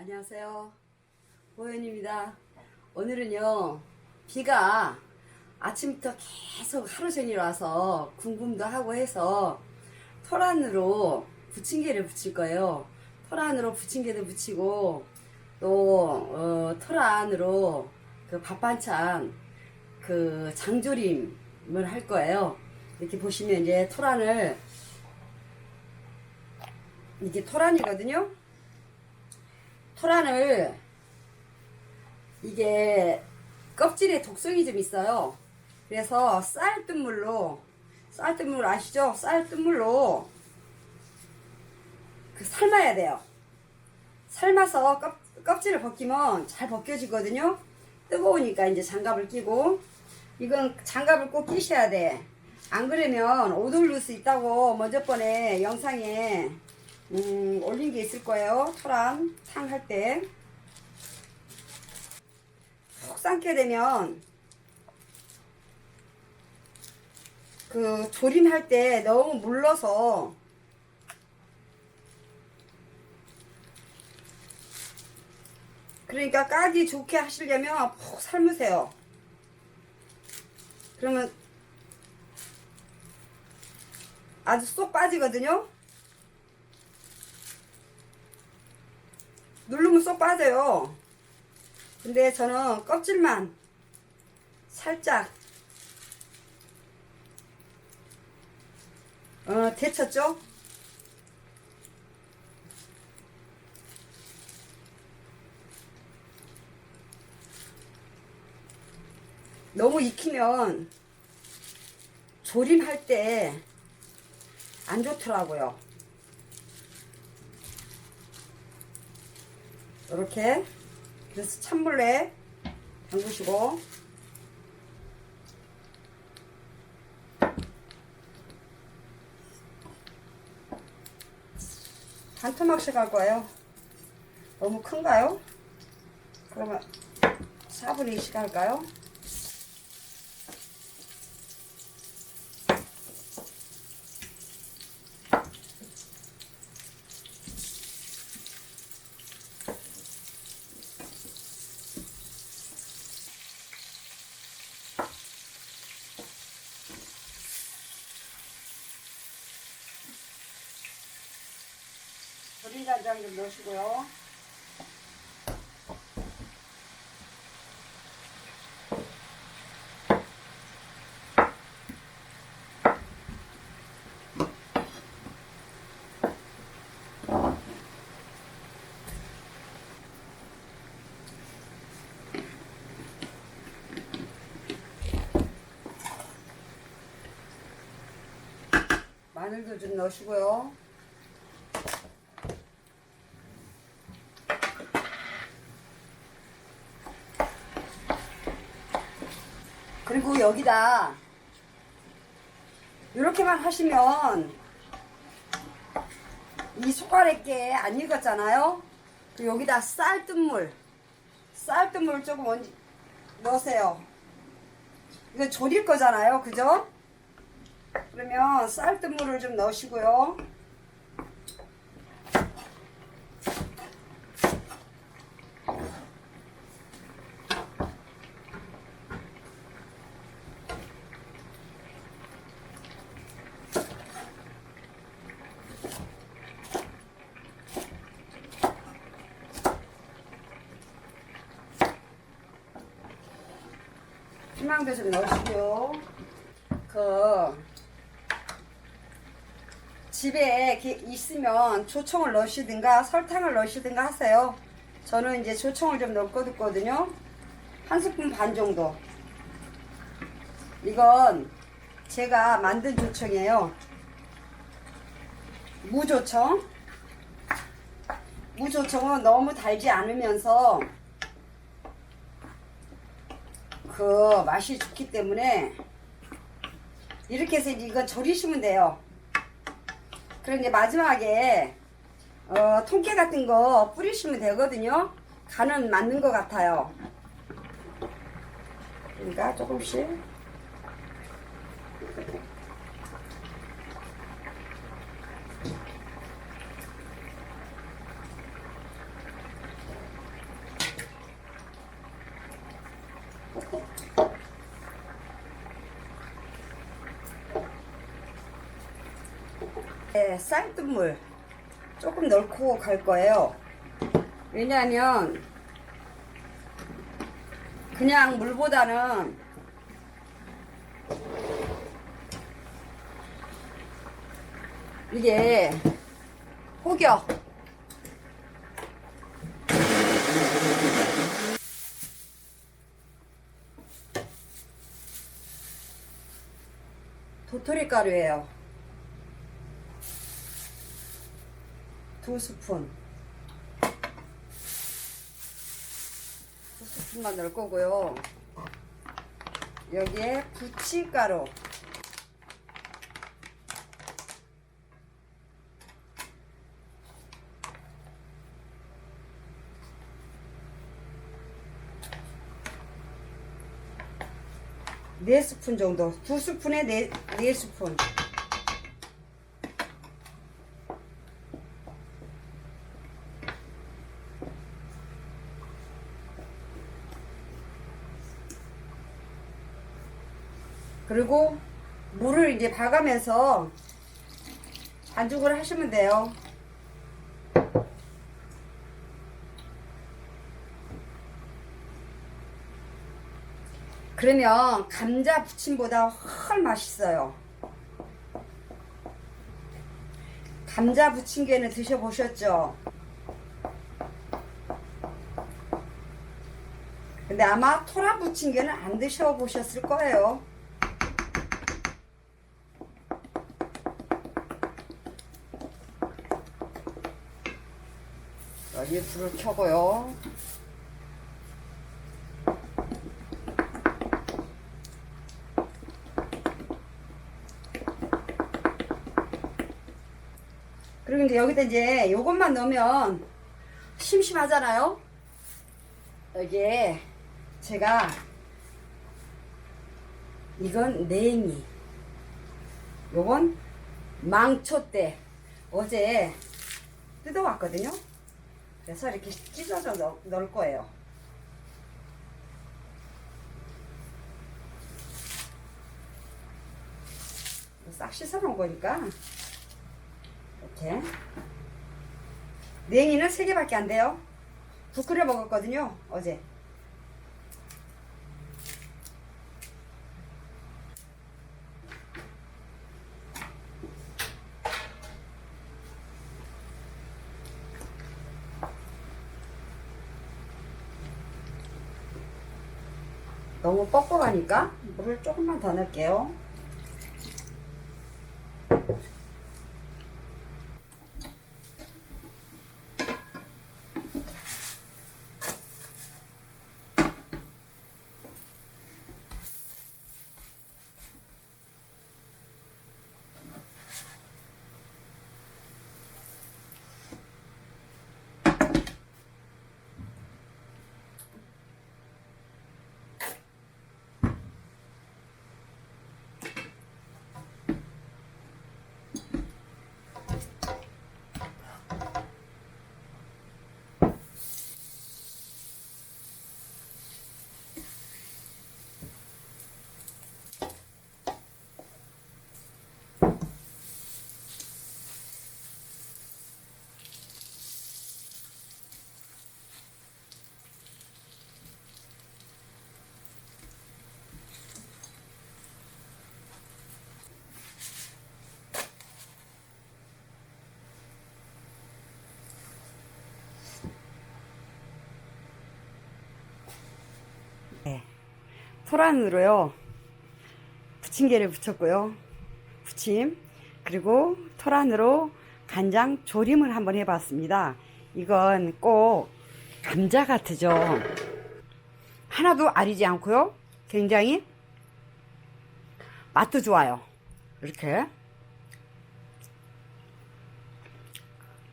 안녕하세요. 보현입니다. 오늘은요, 비가 아침부터 계속 하루 종일 와서 궁금도 하고 해서 토란으로 부침개를 부칠 거예요. 토란으로 부침개도 부치고, 또, 어, 토란으로 그 밥반찬, 그 장조림을 할 거예요. 이렇게 보시면 이제 토란을, 이게 토란이거든요. 토란을 이게 껍질에 독성이 좀 있어요. 그래서 쌀뜨물로 쌀뜨물 아시죠? 쌀뜨물로 그 삶아야 돼요. 삶아서 껍, 껍질을 벗기면 잘 벗겨지거든요. 뜨거우니까 이제 장갑을 끼고 이건 장갑을 꼭 끼셔야 돼. 안 그러면 오돌릴 수 있다고 먼저 번에 영상에 음, 올린 게 있을 거예요. 토란 탕 할 때. 푹 삶게 되면 그 조림할 때 너무 물러서 그러니까 까기 좋게 하시려면 푹 삶으세요. 그러면 아주 쏙 빠지거든요. 누르면 쏙 빠져요. 근데 저는 껍질만 살짝 어, 데쳤죠? 너무 익히면 조림할 때 안 좋더라고요. 이렇게 그래서 찬물에 담그시고 한 토막씩 할 거예요. 너무 큰가요? 그러면 4분의 2씩 할까요? 조리 간장 좀 넣으시고요. 마늘도 좀 넣으시고요. 그리고 여기다 이렇게만 하시면 이 숟가락에 안 익었잖아요. 그 여기다 쌀뜨물, 쌀뜨물 조금 얹, 넣으세요. 이거 졸일 거잖아요, 그죠? 그러면 쌀뜨물을 좀 넣으시고요. 희망도 좀 넣으시고요. 그 집에 있으면 조청을 넣으시든가 설탕을 넣으시든가 하세요. 저는 이제 조청을 좀 넣거든요. 한 스푼 반 정도. 이건 제가 만든 조청이에요. 무조청. 무조청은 너무 달지 않으면서 그 맛이 좋기 때문에 이렇게 해서 이건 절이시면 돼요. 그럼 이제 마지막에 어, 통깨 같은 거 뿌리시면 되거든요. 간은 맞는 것 같아요. 그러니까 조금씩 네, 쌀뜨물 조금 넣고 갈 거예요. 왜냐하면 그냥 물보다는 이게 혹여 도토리 가루예요. 두 스푼. 두 스푼만 넣을 거고요. 여기에 부침가루. 네 스푼 정도. 두 스푼에 네, 네 스푼. 그리고 물을 이제 봐가면서 반죽을 하시면 돼요. 그러면 감자 부침보다 훨 맛있어요. 감자 부침개는 드셔보셨죠? 근데 아마 토라 부침개는 안 드셔보셨을 거예요. 여기 불을 켜고요. 그리고 이제 여기다 이제 요것만 넣으면 심심하잖아요. 여기에 제가 이건 냉이, 요건 망초대 어제 뜯어왔거든요. 그래서 이렇게 찢어서 넣, 넣을 거예요. 싹 씻어놓은 거니까 이렇게 냉이는 3개밖에 안 돼요. 국 끓여 먹었거든요. 어제. 너무 뻑뻑하니까 물을 조금만 더 넣을게요. 네. 토란으로요. 부침개를 붙였고요. 부침. 그리고 토란으로 간장 조림을 한번 해봤습니다. 이건 꼭 감자 같으죠. 하나도 아리지 않고요. 굉장히 맛도 좋아요. 이렇게.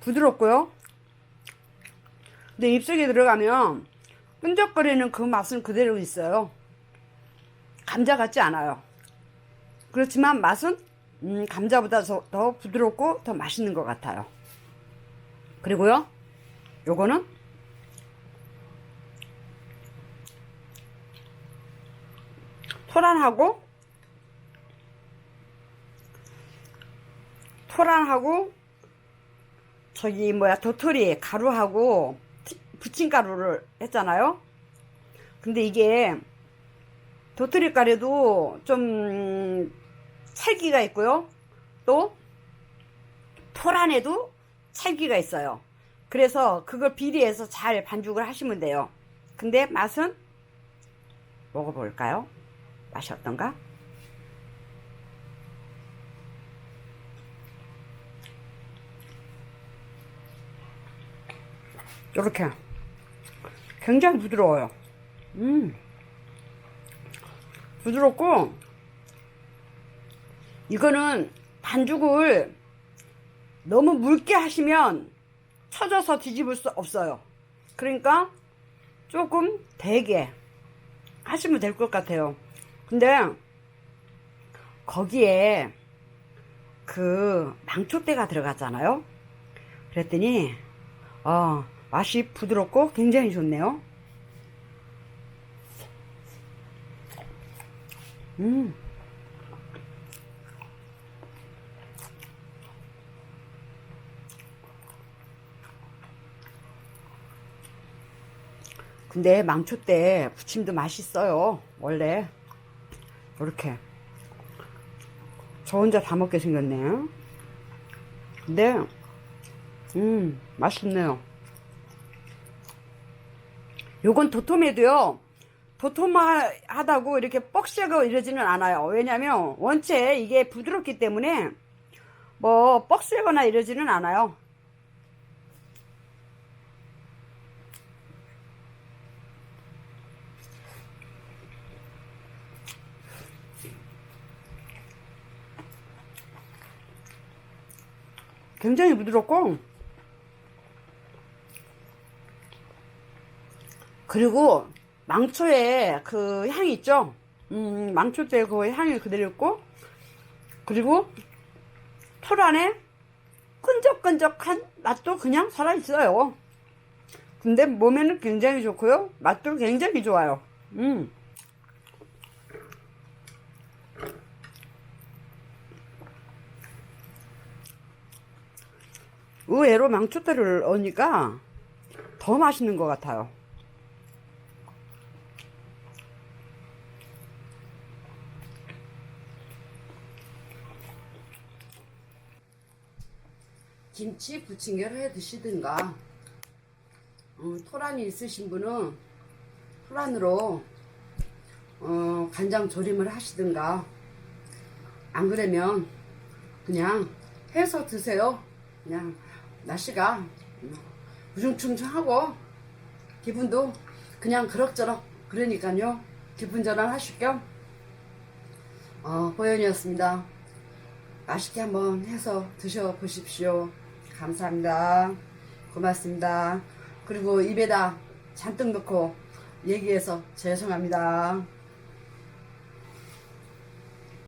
부드럽고요. 근데 입속에 들어가면 끈적거리는 그 맛은 그대로 있어요. 감자 같지 않아요. 그렇지만 맛은 음, 감자보다 더, 더 부드럽고 더 맛있는 것 같아요. 그리고요, 요거는 토란하고 토란하고 저기 뭐야 도토리 가루하고 티- 부침가루를 했잖아요. 근데 이게 도토리 가루도 좀 찰기가 있고요. 또 토란에도 찰기가 있어요. 그래서 그걸 비리해서 잘 반죽을 하시면 돼요. 근데 맛은 먹어볼까요? 맛이 어떤가? 이렇게 굉장히 부드러워요. 음, 부드럽고 이거는 반죽을 너무 묽게 하시면 쳐져서 뒤집을 수 없어요. 그러니까 조금 되게 하시면 될 것 같아요. 근데 거기에 그 망초대가 들어갔잖아요. 그랬더니 어, 맛이 부드럽고 굉장히 좋네요. 음. 근데 망초 때 부침도 맛있어요. 원래 이렇게 저 혼자 다 먹게 생겼네. 근데 음 맛있네요. 요건 도톰해도요. 도톰하다고 이렇게 뻑세고 이러지는 않아요. 왜냐면 원체 이게 부드럽기 때문에 뭐 뻑세거나 이러지는 않아요. 굉장히 부드럽고 그리고 망초의 그 향이 있죠. 음, 망초 때 그 향이 그대로 있고 그리고 털 안에 끈적끈적한 맛도 그냥 살아있어요. 근데 몸에는 굉장히 좋고요. 맛도 굉장히 좋아요. 음. 의외로 망초대를 넣으니까 더 맛있는 것 같아요. 김치 부침개를 해 드시든가 어, 토란이 있으신 분은 토란으로 어, 간장 조림을 하시든가 안 그러면 그냥 해서 드세요. 그냥 날씨가 우중충충하고 기분도 그냥 그럭저럭 그러니까요. 기분 전환 하실 겸 어, 호연이었습니다. 맛있게 한번 해서 드셔보십시오. 감사합니다. 고맙습니다. 그리고 입에다 잔뜩 넣고 얘기해서 죄송합니다.